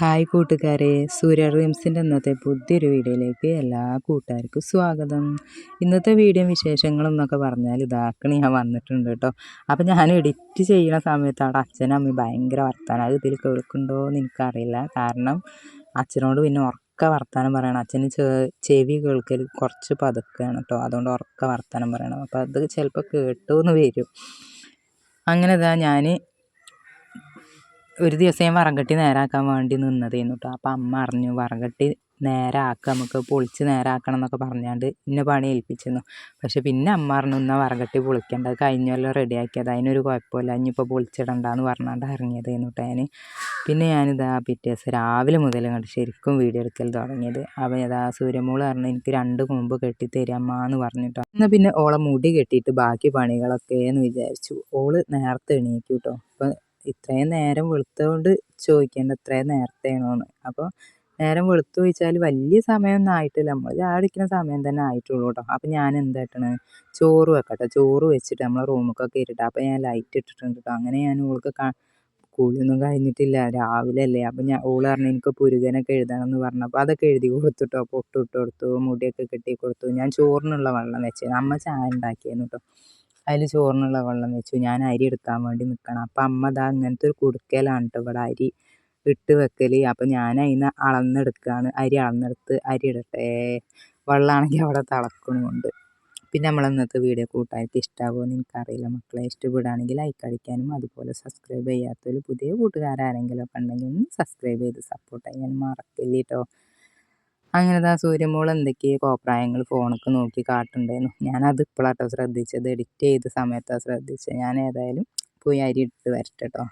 Hi കൂട്ടുകാരെ സൂര്യ റീംസിന്റെ ഇന്നത്തെ പുതിയൊരു വീഡിയോയിലേക്ക് എല്ലാ കൂട്ടുകാർക്കും സ്വാഗതം. ഇന്നത്തെ വീഡിയോ വിശേഷങ്ങളും എന്നൊക്കെ പറഞ്ഞാൽ ഇതാക്കണ ഞാൻ വന്നിട്ടുണ്ട് കേട്ടോ. അപ്പോൾ ഞാൻ എഡിറ്റ് ചെയ്യുന്ന സമയത്ത് അവിടെ അച്ഛനും അമ്മയും ഭയങ്കര വർത്താനം. അത് ഇതിൽ കേൾക്കുന്നുണ്ടോ എന്ന് എനിക്കറിയില്ല. കാരണം അച്ഛനോട് പിന്നെ ഉറക്ക വർത്താനം പറയണം. അച്ഛന് ചെവി കേൾക്കൽ കുറച്ച് പതുക്കുകയാണ് കേട്ടോ. അതുകൊണ്ട് ഉറക്ക വർത്താനം പറയണം. അപ്പോൾ അത് ചിലപ്പോൾ കേട്ടു എന്ന് വരും. അങ്ങനെ ഇതാ ഞാൻ ഒരു ദിവസം ഞാൻ വറകട്ടി നേരാക്കാൻ വേണ്ടി നിന്നതായിരുന്നു കേട്ടോ അപ്പം അമ്മ അറിഞ്ഞു വറകട്ടി നേരാക്കുക നമുക്ക് പൊളിച്ച് നേരാക്കണം എന്നൊക്കെ പറഞ്ഞാണ്ട് ഇന്ന പണി ഏൽപ്പിച്ചിരുന്നു. പക്ഷെ പിന്നെ അമ്മ പറഞ്ഞു എന്നാൽ വറകട്ടി പൊളിക്കേണ്ട കഴിഞ്ഞല്ലോ റെഡിയാക്കിയത്. അതിനൊരു കുഴപ്പമില്ല ഇനിയിപ്പോൾ പൊളിച്ചിടണ്ടെന്ന് പറഞ്ഞാണ്ട് ഇറങ്ങിയതായിരുന്നു കേട്ടോ ഞാൻ പിന്നെ ഞാനിതാ പിറ്റേ ദിവസം രാവിലെ മുതൽ കണ്ട് ശരിക്കും വീഡിയോ എടുക്കൽ തുടങ്ങിയത്. അപ്പം ഇതാ സൂര്യമോൾ പറഞ്ഞു എനിക്ക് രണ്ട് കൊമ്പ് കെട്ടി തരാമ്മ എന്ന് പറഞ്ഞിട്ടോ എന്നാൽ പിന്നെ ഓളെ മുടി കെട്ടിയിട്ട് ബാക്കി പണികളൊക്കെ എന്ന് വിചാരിച്ചു. ഓൾ നേരത്തെ എണീക്കും കേട്ടോ അപ്പം ഇത്രയും നേരം വെളുത്തതുകൊണ്ട് ചോദിക്കേണ്ട ഇത്രയും നേരത്തെയാണോന്ന് അപ്പോൾ നേരം വെളുത്തു ചോദിച്ചാൽ വലിയ സമയമൊന്നും ആയിട്ടില്ല. നമ്മൾ ചാടിക്കുന്ന സമയം തന്നെ ആയിട്ടുള്ളൂ കേട്ടോ അപ്പോൾ ഞാൻ എന്തായിട്ടാണ് ചോറ് വെക്കട്ടെ. ചോറ് വെച്ചിട്ട് നമ്മളെ റൂമൊക്കെ ഇട്ടിട്ട് അപ്പോൾ ഞാൻ ലൈറ്റ് ഇട്ടിട്ടുണ്ട് കേട്ടോ അങ്ങനെ ഞാൻ ഓൾക്ക് കുളിയൊന്നും കഴിഞ്ഞിട്ടില്ല. രാവിലെ അല്ലേ അപ്പം ഞാൻ ഓൾ പറഞ്ഞു എനിക്ക് പുരുകനൊക്കെ എഴുതണം എന്ന് പറഞ്ഞപ്പോൾ അതൊക്കെ എഴുതി കൊടുത്തുട്ടോ പൊട്ടിട്ട് കൊടുത്തു മുടിയൊക്കെ കെട്ടി കൊടുത്തു ഞാൻ ചോറിനുള്ള വെള്ളം വെച്ചത് അമ്മ ചായ ഉണ്ടാക്കിയായിരുന്നു കേട്ടോ അതിൽ ചോറിനുള്ള വെള്ളം വെച്ചു. ഞാൻ അരി എടുക്കാൻ വേണ്ടി നിൽക്കണം അപ്പം അമ്മ ദാ ഇങ്ങനത്തെ ഒരു കുടുക്കയിലാണ് കേട്ടോ ഇവിടെ അരി ഇട്ട് വെക്കൽ അപ്പം ഞാൻ അതിന് അളന്നെടുക്കുകയാണ് അരി അളന്നെടുത്ത് അരി ഇടട്ടെ. വെള്ളമാണെങ്കിൽ അവിടെ തിളക്കണമുണ്ട് പിന്നെ നമ്മൾ ഇന്നത്തെ വീഡിയോ കൂട്ടായിട്ട് ഇഷ്ടമാകുമോ എന്ന് എനിക്കറിയില്ല. മക്കളെ ഇഷ്ടപ്പെടുകയാണെങ്കിൽ ലൈക്ക് അടിക്കാനും അതുപോലെ സബ്സ്ക്രൈബ് ചെയ്യാത്തതിൽ പുതിയ കൂട്ടുകാരാരെങ്കിലും ഒക്കെ ഉണ്ടെങ്കിൽ ഒന്ന് സബ്സ്ക്രൈബ് ചെയ്ത് സപ്പോർട്ട് ചെയ്യാൻ മറക്കില്ല കേട്ടോ അങ്ങനെ ആ സൂര്യമോൾ എന്തൊക്കെയോ കോപ്രായങ്ങൾ ഫോണൊക്കെ നോക്കി കാട്ടുണ്ടായിരുന്നു ഞാനത് ഇപ്പോഴാട്ടോ ശ്രദ്ധിച്ചത്. എഡിറ്റ് ചെയ്ത സമയത്താണ് ശ്രദ്ധിച്ചത്. ഞാൻ ഏതായാലും പോയി അരി ഇട്ട് വരട്ടെ കേട്ടോ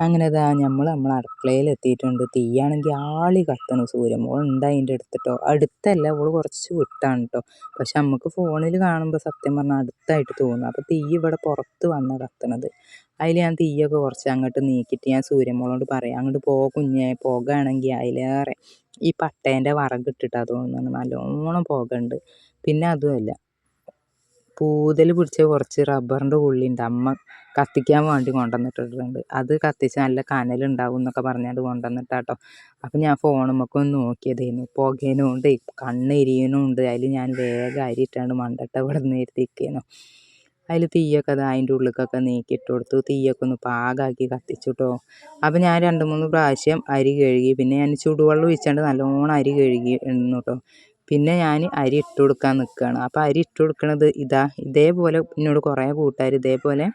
അങ്ങനെ ഇതാ നമ്മൾ നമ്മളെ അടുക്കളയിൽ എത്തിയിട്ടുണ്ട്. തീയാണെങ്കിൽ ആളി കത്തണു സൂര്യൻ. മോൾ ഉണ്ട് അതിന്റെ അടുത്തിട്ടോ? അടുത്തല്ല അവൾ കുറച്ച് വിട്ടാണ് കേട്ടോ പക്ഷെ നമുക്ക് ഫോണിൽ കാണുമ്പോൾ സത്യം പറഞ്ഞാൽ അടുത്തായിട്ട് തോന്നും. അപ്പോൾ തീ ഇവിടെ പുറത്ത് വന്ന കത്തണത്. അതിൽ ഞാൻ തീയൊക്കെ കുറച്ച് അങ്ങോട്ട് നീക്കിയിട്ട് ഞാൻ സൂര്യമോളോട് പറയാം അങ്ങോട്ട് പോ കുഞ്ഞെ പോകുകയാണെങ്കിൽ അതിലേറെ ഈ പട്ടേന്റെ വറകിട്ടിട്ടാ തോന്നുന്നത് നല്ലോണം പുകയുണ്ട് പിന്നെ അതുമല്ല പൂതൽ പിടിച്ച കുറച്ച് റബ്ബറിന്റെ ഉള്ളിയുണ്ട് അമ്മ കത്തിക്കാൻ വേണ്ടി കൊണ്ടുവന്നിട്ടിട്ടുണ്ട്. അത് കത്തിച്ച് നല്ല കനലുണ്ടാവും എന്നൊക്കെ പറഞ്ഞാണ്ട് കൊണ്ടുവന്നിട്ടാട്ടോ. അപ്പം ഞാൻ ഫോണുമ്മൊക്കെ ഒന്ന് നോക്കിയതായിരുന്നു പുകേനുണ്ട് കണ്ണ് ഉണ്ട് അതിൽ ഞാൻ വേഗം അരിയിട്ടാണ്ട് മണ്ടട്ട ഇവിടെ നിന്ന് ഇരുത്തിക്കുന്നു അതിൽ തീയൊക്കെ അത് അതിന്റെ ഉള്ളിലേക്കൊക്കെ നീക്കിയിട്ട് കൊടുത്തു. തീയൊക്കെ ഒന്ന് പാകാക്കി കത്തിച്ചുട്ടോ. അപ്പോൾ ഞാൻ രണ്ട് മൂന്ന് പ്രാവശ്യം അരി കഴുകി. പിന്നെ ഞാൻ ചൂടുവെള്ളം ഒഴിച്ചാണ്ട് നല്ലോണം അരി കഴുകി കേട്ടോ പിന്നെ ഞാൻ അരി ഇട്ട് കൊടുക്കാൻ നിൽക്കുകയാണ് അപ്പോൾ അരി ഇട്ട് കൊടുക്കുന്നത് ഇതാ ഇതേപോലെ എന്നോട് കുറേ കൂട്ടുകാർ ഇതേപോലെ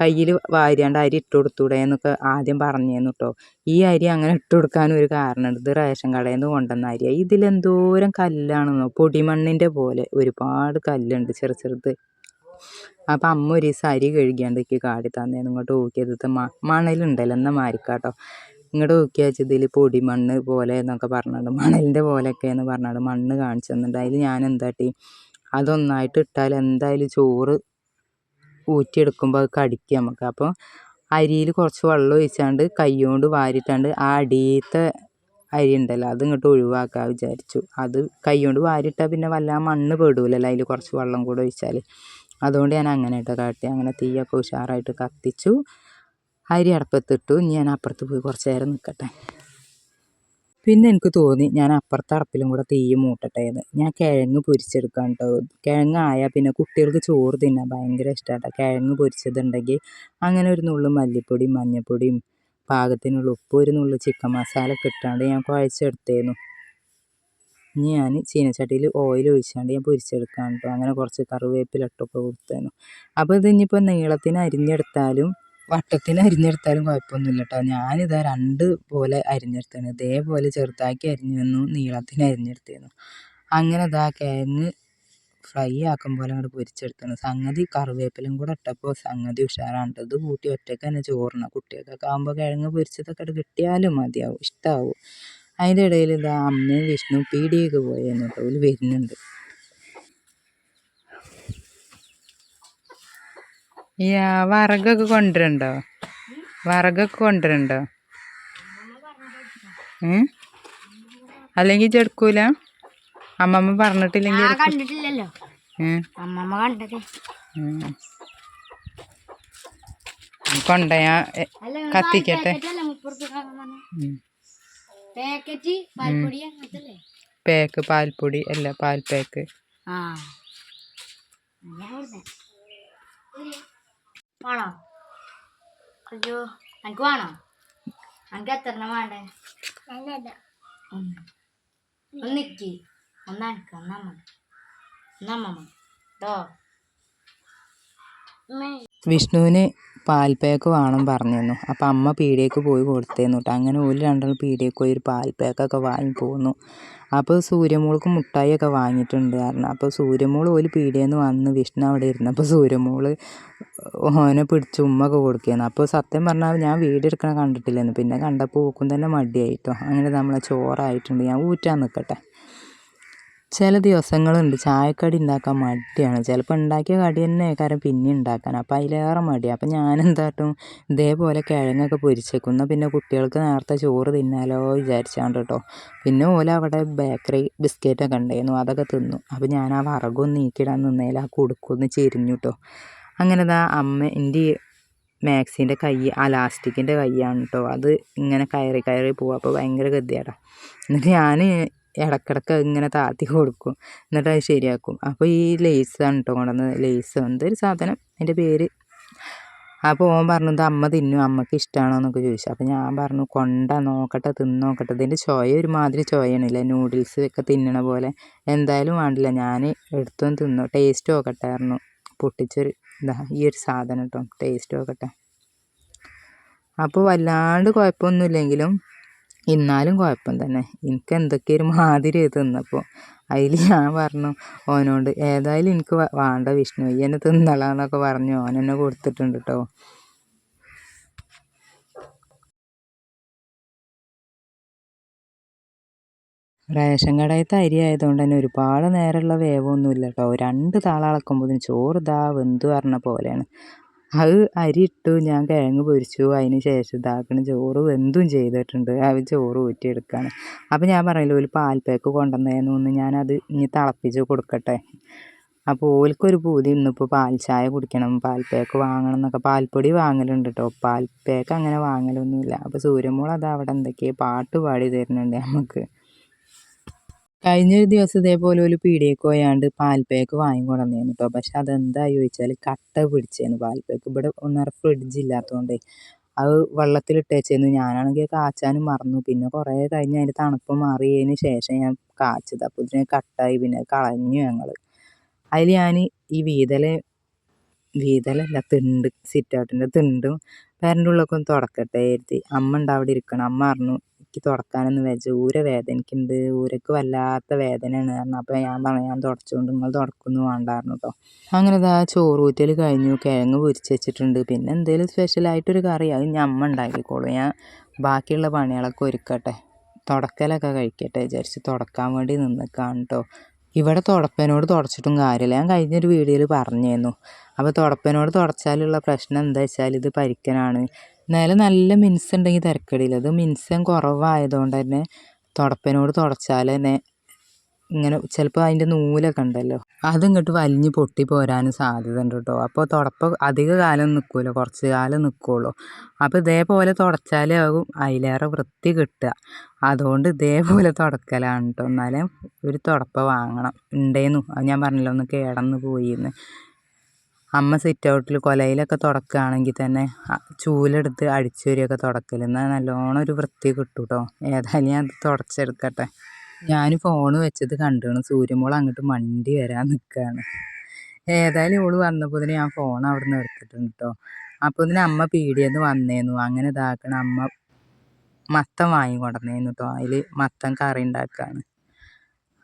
കയ്യിൽ വാരിയാണ്ട് അരി ഇട്ട് കൊടുത്തൂടെ എന്നൊക്കെ ആദ്യം പറഞ്ഞിരുന്നു കേട്ടോ ഈ അരി അങ്ങനെ ഇട്ട് കൊടുക്കാൻ ഒരു കാരണമുണ്ട് ഇത് റേഷൻ കടയിൽ നിന്ന് കൊണ്ടുവന്ന അരിയാണ് ഇതിലെന്തോരം കല്ലാണെന്നോ. പൊടിമണ്ണിന്റെ പോലെ ഒരുപാട് കല്ലുണ്ട് ചെറു ചെറുത്. അപ്പം അമ്മ ഒരു ദിവസം അരി കഴുകിയാണ്ട് എനിക്ക് കാടി തന്നേന്ന് ഇങ്ങോട്ട് നോക്കിയത് മണലുണ്ടല്ലോ എന്നാൽ മാരിക്കാട്ടോ. ഇങ്ങോട്ട് നോക്കിയാൽ ഇതിൽ പൊടി മണ്ണ് പോലെ എന്നൊക്കെ പറഞ്ഞിട്ട് മണലിന്റെ പോലെയൊക്കെ എന്ന് പറഞ്ഞിട്ട് മണ്ണ് കാണിച്ചു തന്നിട്ട് അതിൽ ഞാൻ എന്താട്ടി അതൊന്നായിട്ട് ഇട്ടാൽ എന്തായാലും ചോറ് ഊറ്റിയെടുക്കുമ്പോൾ അത് കടിക്കും നമുക്ക്. അപ്പോൾ അരിയിൽ കുറച്ച് വെള്ളം ഒഴിച്ചാണ്ട് കൈകൊണ്ട് വാരിട്ടാണ്ട് ആ അടിയത്തെ അരി ഉണ്ടല്ലോ അത് ഇങ്ങോട്ട് ഒഴിവാക്കാൻ വിചാരിച്ചു. അത് കൈകൊണ്ട് വാരിട്ടാൽ പിന്നെ വല്ല മണ്ണ് പെടൂലല്ലോ അതിൽ കുറച്ച് വെള്ളം കൂടെ ഒഴിച്ചാൽ അതുകൊണ്ട് ഞാൻ അങ്ങനെ ഇട്ട് കാട്ടി. അങ്ങനെ തീയൊക്കെ ഉഷാറായിട്ട് കത്തിച്ചു. അരി അടുപ്പത്തിട്ടു ഞാൻ അപ്പുറത്ത് പോയി കുറച്ച് നേരം നിൽക്കട്ടെ പിന്നെ എനിക്ക് തോന്നി ഞാൻ അപ്പുറത്തെ അടപ്പിലും കൂടെ തീ മൂട്ടട്ടെ എന്ന്. ഞാൻ കിഴങ്ങ് പൊരിച്ചെടുക്കാൻ കേട്ടോ കിഴങ്ങ് ആയാൽ പിന്നെ കുട്ടികൾക്ക് ചോറ് തിന്നാൻ ഭയങ്കര ഇഷ്ടമാണ് കിഴങ്ങ് പൊരിച്ചതുണ്ടെങ്കിൽ അങ്ങനെ ഒരു നുള്ളു മല്ലിപ്പൊടിയും മഞ്ഞൾപ്പൊടിയും പാകത്തിനുള്ള ഉപ്പ് ഒരു നുള്ളു ചിക്കൻ മസാല ഒക്കെ ഇട്ടാണ്ട് ഞാൻ കുഴച്ചെടുത്തേന്നു ഇനി ഞാൻ ചീനച്ചട്ടിയിൽ ഓയിൽ ഒഴിച്ചാണ്ട് ഞാൻ പൊരിച്ചെടുക്കാൻ കേട്ടോ അങ്ങനെ കുറച്ച് കറിവേപ്പിലട്ടൊക്കെ കൊടുത്തേനു. അപ്പോൾ ഇത് ഇനിയിപ്പോൾ നീളത്തിന് അരിഞ്ഞെടുത്താലും വട്ടത്തിന് അരിഞ്ഞെടുത്താലും കുഴപ്പമൊന്നുമില്ല കേട്ടോ ഞാനിതാ രണ്ട് പോലെ അരിഞ്ഞെടുത്താണ് ഇതേപോലെ ചെറുതാക്കി അരിഞ്ഞു നീളത്തിന് അരിഞ്ഞെടുത്തിരുന്നു അങ്ങനെ ഇതാ കിഴങ്ങ് ഫ്രൈ ആക്കും പോലെ അങ്ങോട്ട് പൊരിച്ചെടുത്താണ്. സംഗതി കറിവേപ്പിലും കൂടെ ഇട്ടപ്പോൾ സംഗതി ഉഷാറാണ്ട് ഇത് കൂട്ടി ഒറ്റയ്ക്ക് തന്നെ ചോറിന. കുട്ടികൾക്കൊക്കെ ആകുമ്പോൾ കിഴങ്ങ് പൊരിച്ചതൊക്കെ കിട്ടിയാലും മതിയാവും ഇഷ്ടമാവും അതിന്റെ ഇടയിൽ ഇതാ അമ്മയും വിഷ്ണു പീടിയൊക്കെ പോയെന്ന് കേട്ടോ വരുന്നുണ്ട്. ഈ വറകൊക്കെ കൊണ്ടുവരണ്ടോ? വറകൊക്കെ കൊണ്ടുവരണ്ടോ? അല്ലെങ്കിൽ ചെടുക്കൂല അമ്മമ്മ പറഞ്ഞിട്ടില്ലെങ്കിൽ കണ്ടിട്ടില്ലല്ലോ. അമ്മമ്മ കണ്ടത്. കൊണ്ടയാ കത്തിക്കട്ടെ. പേക്ക് പാൽപ്പൊടി അല്ല പാൽ പേക്ക് ആ വേണോ അയ്യോ എനിക്ക് വേണോ എനിക്ക് എത്ര എണ്ണം വേണ്ടേ ഒന്നിക്ക് ഒന്ന് നിക്കി ഒന്നാ എനിക്ക് ഒന്നമ്മ ഒന്നമ്മ കേട്ടോ വിഷ്ണുവിന് പാൽ പേക്ക് വേണം പറഞ്ഞിരുന്നു. അപ്പം അമ്മ പീടിയേക്ക് പോയി കൊടുത്തേന്നു കേട്ടോ അങ്ങനെ ഒരു രണ്ടാൾ പീടിയേക്ക് പോയി ഒരു പാൽ പേക്കൊക്കെ വാങ്ങി പോന്നു. അപ്പോൾ സൂര്യമോൾക്ക് മുട്ടായിയൊക്കെ വാങ്ങിയിട്ടുണ്ട് കാരണം അപ്പോൾ സൂര്യമോൾ ഒരു പീടിയെന്ന് വന്ന് വിഷ്ണു അവിടെ ഇരുന്നപ്പോൾ സൂര്യമോൾ ഓനെ പിടിച്ച് ഉമ്മൊക്കെ കൊടുക്കുകയാണ് അപ്പോൾ സത്യം പറഞ്ഞാൽ ഞാൻ വീട് എടുക്കണ കണ്ടിട്ടില്ലായിരുന്നു പിന്നെ കണ്ടപ്പോൾ ഓക്കും തന്നെ മടിയായിട്ടോ അങ്ങനെ നമ്മളെ ചോറായിട്ടുണ്ട്. ഞാൻ ഊറ്റാൻ നിൽക്കട്ടെ ചില ദിവസങ്ങളുണ്ട്. ചായക്കടി ഉണ്ടാക്കാൻ മടിയാണ്. ചിലപ്പോൾ ഉണ്ടാക്കിയ കടി തന്നെ കാരണം പിന്നെ ഉണ്ടാക്കാൻ. അപ്പോൾ അതിലേറെ മടിയാണ് അപ്പോൾ ഞാൻ എന്താട്ടും ഇതേപോലെ കിഴങ്ങൊക്കെ പൊരിച്ചേക്കും എന്നാൽ പിന്നെ കുട്ടികൾക്ക് നേരത്തെ ചോറ് തിന്നാലോ വിചാരിച്ചാണ്ട് കേട്ടോ പിന്നെ ഓല അവിടെ ബേക്കറി ബിസ്ക്കറ്റൊക്കെ ഉണ്ടായിരുന്നു. അതൊക്കെ തിന്നു. അപ്പോൾ ഞാൻ ആ വറകൊന്ന് നീക്കിടാൻ നിന്നേൽ ആ കുടുക്കൊന്ന് ചെരിഞ്ഞു കേട്ടോ അങ്ങനെ ദാ അമ്മ എന്റെ മാക്സിന്റെ കൈ ആ ലാസ്റ്റിക്കിന്റെ കൈയാണ് കേട്ടോ അത് ഇങ്ങനെ കയറി കയറി പോവുക അപ്പോൾ ഭയങ്കര ഗതിയാടാ എന്നിട്ട് ഞാൻ ഇടക്കിടക്ക് ഇങ്ങനെ താത്തി കൊടുക്കും. എന്നിട്ട് അത് ശരിയാക്കും. അപ്പോൾ ഈ ലേസാണ് കേട്ടോ കൊണ്ടുവന്നത്. ലേസ് എന്തൊരു സാധനം. അതിന്റെ പേര്. അപ്പോൾ ഓൻ പറഞ്ഞു ഇത് അമ്മ തിന്നു. അമ്മയ്ക്ക് ഇഷ്ടമാണോ എന്നൊക്കെ ചോദിച്ചു. അപ്പോൾ ഞാൻ പറഞ്ഞു കൊണ്ട നോക്കട്ടെ തിന്ന് നോക്കട്ടെ. ഇതിന്റെ ചോയ ഒരുമാതിരി ചോയയാണില്ലേ? നൂഡിൽസ് ഒക്കെ തിന്നണ പോലെ. എന്തായാലും വേണ്ടില്ല. ഞാൻ എടുത്തൊന്ന് തിന്നു. ടേസ്റ്റ് നോക്കട്ടെ പറഞ്ഞു. പൊട്ടിച്ചൊരു ഇതാ ഈ ഒരു സാധനം കേട്ടോ ടേസ്റ്റ് നോക്കട്ടെ. അപ്പോൾ വല്ലാണ്ട് കുഴപ്പമൊന്നുമില്ലെങ്കിലും എന്നാലും കുഴപ്പം തന്നെ. എനിക്ക് എന്തൊക്കെ ഒരു മാതിരി തിന്നപ്പോൾ അതിൽ ഞാൻ പറഞ്ഞു ഓനോട് ഏതായാലും എനിക്ക് വേണ്ട വിഷ്ണു ഈ എന്നെ തിന്നളാന്നൊക്കെ പറഞ്ഞു. ഓൻ എന്നെ കൊടുത്തിട്ടുണ്ട് കേട്ടോ റേഷൻ കടയത്തെ അരി ആയതുകൊണ്ട് തന്നെ ഒരുപാട് നേരമുള്ള വേവൊന്നുമില്ല കേട്ടോ രണ്ട് താളളക്കുമ്പോഴത്തേന് ചോറ് ഇതാ വെന്ത് പറഞ്ഞ പോലെയാണ്. അത് അരി ഇട്ടു ഞാൻ കിഴങ്ങ് പൊരിച്ചു. അതിന് ശേഷം ഇതാക്കണ ചോറ് വെന്തും ചെയ്തിട്ടുണ്ട്. അത് ചോറ് ഊറ്റിയെടുക്കുകയാണ് അപ്പോൾ ഞാൻ പറഞ്ഞില്ല ഒരു പാൽപ്പേക്ക് കൊണ്ടുവന്നേന്നു ഞാനത് ഇനി തിളപ്പിച്ച് കൊടുക്കട്ടെ. അപ്പോൾ ഓൽക്കൊരു പൂതി ഇന്നിപ്പോൾ പാൽ ചായ കുടിക്കണം പാൽപ്പേക്ക് വാങ്ങണം എന്നൊക്കെ. പാൽപ്പൊടി വാങ്ങലുണ്ട് കേട്ടോ പാൽപ്പേക്ക് അങ്ങനെ വാങ്ങലൊന്നുമില്ല. അപ്പോൾ സൂര്യമോൾ അത് അവിടെ എന്തൊക്കെയോ പാട്ട് പാടി തരുന്നുണ്ട് നമുക്ക്. കഴിഞ്ഞൊരു ദിവസം ഇതേപോലെ ഒരു പീടികയ്ക്ക് പോയാണ്ട് പാൽപ്പേക്ക് വാങ്ങിക്കൊണ്ടുവന്നേന്നു കേട്ടോ പക്ഷെ അതെന്താ ചോദിച്ചാൽ കട്ട പിടിച്ചേന്ന് പാൽപ്പേക്ക് ഇവിടെ ഒന്നര ഫ്രിഡ്ജ് ഇല്ലാത്തതുകൊണ്ടേ അത് വെള്ളത്തിലിട്ടേച്ചേന്നു ഞാനാണെങ്കിൽ കാച്ചാനും മറന്നു. പിന്നെ കുറേ കഴിഞ്ഞ് അതിന്റെ തണുപ്പ് മാറിയതിന് ശേഷം ഞാൻ കാച്ചത്. അപ്പോൾ ഇതിന് കട്ടായി. പിന്നെ കളഞ്ഞു ഞങ്ങൾ അതിൽ ഞാൻ ഈ വീതല വീതലല്ല തിണ്ട് സിറ്റൗട്ടിന്റെ തിണ്ടും പേരന്റെ ഉള്ളിലൊക്കെ ഒന്ന് തുടക്കട്ടെ കരുതി. അമ്മ ഉണ്ട് അവിടെ ഇരിക്കണം. അമ്മ പറഞ്ഞു എനിക്ക് തുടക്കാനൊന്നും വെച്ച ഊര വേദനിക്കുന്നുണ്ട് ഊരക്ക് വല്ലാത്ത വേദനയാണ്. കാരണം അപ്പോൾ ഞാൻ പറഞ്ഞു ഞാൻ തുടച്ചുകൊണ്ട് നിങ്ങൾ തുടക്കൊന്നും വേണ്ടായിരുന്നു കേട്ടോ അങ്ങനെ ഇതാ ചോറൂറ്റൽ കഴിഞ്ഞു. കിഴങ്ങ് പൊരിച്ച് വെച്ചിട്ടുണ്ട്. പിന്നെ എന്തെങ്കിലും സ്പെഷ്യലായിട്ടൊരു കറി അത് ഞമ്മ ഉണ്ടാക്കിക്കോളൂ ഞാൻ ബാക്കിയുള്ള പണികളൊക്കെ ഒരുക്കട്ടെ. തുടക്കലൊക്കെ കഴിക്കട്ടെ വിചാരിച്ച് തുടക്കാൻ വേണ്ടി നിന്നിക്കാണ് കേട്ടോ ഇവിടെ തുടപ്പനോട് തുടച്ചിട്ടും കാര്യമില്ല ഞാൻ കഴിഞ്ഞൊരു വീഡിയോയിൽ പറഞ്ഞിരുന്നു അപ്പോൾ തുടപ്പനോട് തുടച്ചാലുള്ള പ്രശ്നം എന്താ വെച്ചാൽ ഇത് പരിക്കനാണ്. നിലം നല്ല മിനുസുണ്ടെങ്കിൽ തിരക്കടിയില്ല ഇത് മിനുസം കുറവായതുകൊണ്ട് തന്നെ തുടപ്പനോട് തുടച്ചാൽ തന്നെ ഇങ്ങനെ ചിലപ്പോൾ അതിന്റെ നൂലൊക്കെ ഉണ്ടല്ലോ. അതിങ്ങോട്ട് വലിഞ്ഞ് പൊട്ടി പോരാനും സാധ്യത ഉണ്ട് കേട്ടോ അപ്പോൾ തുടപ്പ് അധിക കാലം നിൽക്കില്ല കുറച്ച് കാലം നിൽക്കുള്ളൂ അപ്പോൾ ഇതേപോലെ തുടച്ചാലേ ആകും അതിലേറെ വൃത്തി കിട്ടുക അതുകൊണ്ട് ഇതേപോലെ തുടക്കലാണ് കേട്ടോ എന്നാലേ ഒരു തുടപ്പ വാങ്ങണം. ഉണ്ടേന്നു. അത് ഞാൻ പറഞ്ഞല്ലോ ഒന്ന് കേടന്ന് പോയിന്ന്. അമ്മ സിറ്റ് ഔട്ടിൽ കൊലയിലൊക്കെ തുടക്കുകയാണെങ്കിൽ തന്നെ ചൂലെടുത്ത് അടിച്ചു വരികയൊക്കെ തുടക്കൽ എന്നാൽ നല്ലോണം ഒരു വൃത്തി കിട്ടും കേട്ടോ ഏതായാലും ഞാൻ തുടച്ചെടുക്കട്ടെ. ഞാൻ ഫോൺ വെച്ചത് കണ്ടുകണ് സൂര്യമോൾ അങ്ങോട്ട് മണ്ടി വരാൻ നിൽക്കുകയാണ് ഏതായാലും ഇവൾ വന്നപ്പോൾ തന്നെ ഞാൻ ഫോൺ അവിടെ നിന്ന് എടുത്തിട്ടുണ്ട് കേട്ടോ അപ്പോൾ ഇതിന് അമ്മ പീടിയെന്ന് വന്നേന്നു. അങ്ങനെ ഇതാക്കണം. അമ്മ മത്തം വാങ്ങി കൊണ്ടുവന്നേന്നു കേട്ടോ അതിൽ മത്തം കറി ഉണ്ടാക്കുകയാണ്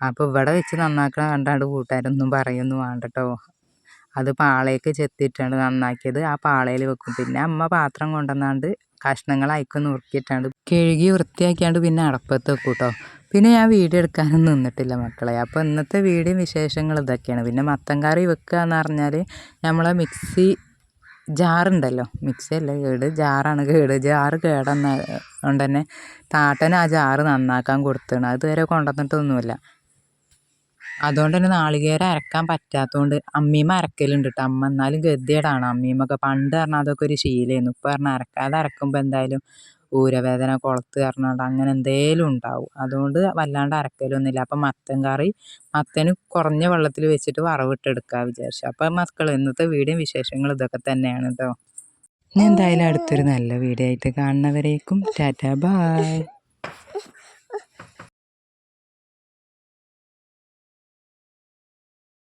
അപ്പോൾ ഇവിടെ വെച്ച് നന്നാക്കണ കണ്ടാണ്ട് കൂട്ടുകാരൊന്നും പറയൊന്നും വേണ്ട കേട്ടോ അത് പാളയ്ക്ക് ചെത്തിയിട്ടാണ് നന്നാക്കിയത്. ആ പാളയിൽ വെക്കും. പിന്നെ അമ്മ പാത്രം കൊണ്ടുവന്നാണ്ട് കഷ്ണങ്ങൾ അയക്ക് നുറുക്കിയിട്ടാണ്ട് കഴുകി വൃത്തിയാക്കിയാണ്ട് പിന്നെ അടപ്പത്ത് വെക്കും കേട്ടോ പിന്നെ ഞാൻ വീഡിയോ എടുക്കാനൊന്നും നിന്നിട്ടില്ല മക്കളെ. അപ്പോൾ ഇന്നത്തെ വീഡിയോ വിശേഷങ്ങൾ ഇതൊക്കെയാണ്. പിന്നെ മത്തൻ കറി വെക്കുക എന്ന് പറഞ്ഞാൽ നമ്മളെ മിക്സി ജാറുണ്ടല്ലോ. മിക്സി അല്ല കേട് ജാറാണ്. കേട് ജാറ് കേടെന്ന കൊണ്ട് തന്നെ താട്ടന് ആ ജാറ് നന്നാക്കാൻ കൊടുത്തതാണ് അതുവരെ കൊണ്ടുവന്നിട്ടൊന്നുമില്ല. അതുകൊണ്ട് തന്നെ നാളികേരം അരക്കാൻ പറ്റാത്തതുകൊണ്ട് അമ്മീമ്മ അരക്കലുണ്ട് കേട്ടോ അമ്മ എന്നാലും ഗതികേടാണ് അമ്മീമ്മൊക്കെ പണ്ട് പറഞ്ഞാൽ അതൊക്കെ ഒരു ശീലമായിരുന്നു ഇപ്പം പറഞ്ഞാൽ അരക്കാതെ അരക്കുമ്പോൾ എന്തായാലും ഊരവേദന കുളത്ത് കയറണോണ്ട് അങ്ങനെ എന്തേലും ഉണ്ടാവും. അതുകൊണ്ട് വല്ലാണ്ട് അരക്കലൊന്നുമില്ല. അപ്പം മത്തൻ കറി മത്തന് കുറഞ്ഞ വെള്ളത്തിൽ വെച്ചിട്ട് വറവിട്ടെടുക്കുക വിചാരിച്ചു. അപ്പം മക്കൾ ഇന്നത്തെ വീടും വിശേഷങ്ങൾ ഇതൊക്കെ തന്നെയാണ് കേട്ടോ ഇനി എന്തായാലും അടുത്തൊരു നല്ല വീഡിയോ ആയിട്ട് കാണുന്നവരേക്കും ടാറ്റാ ബായ്.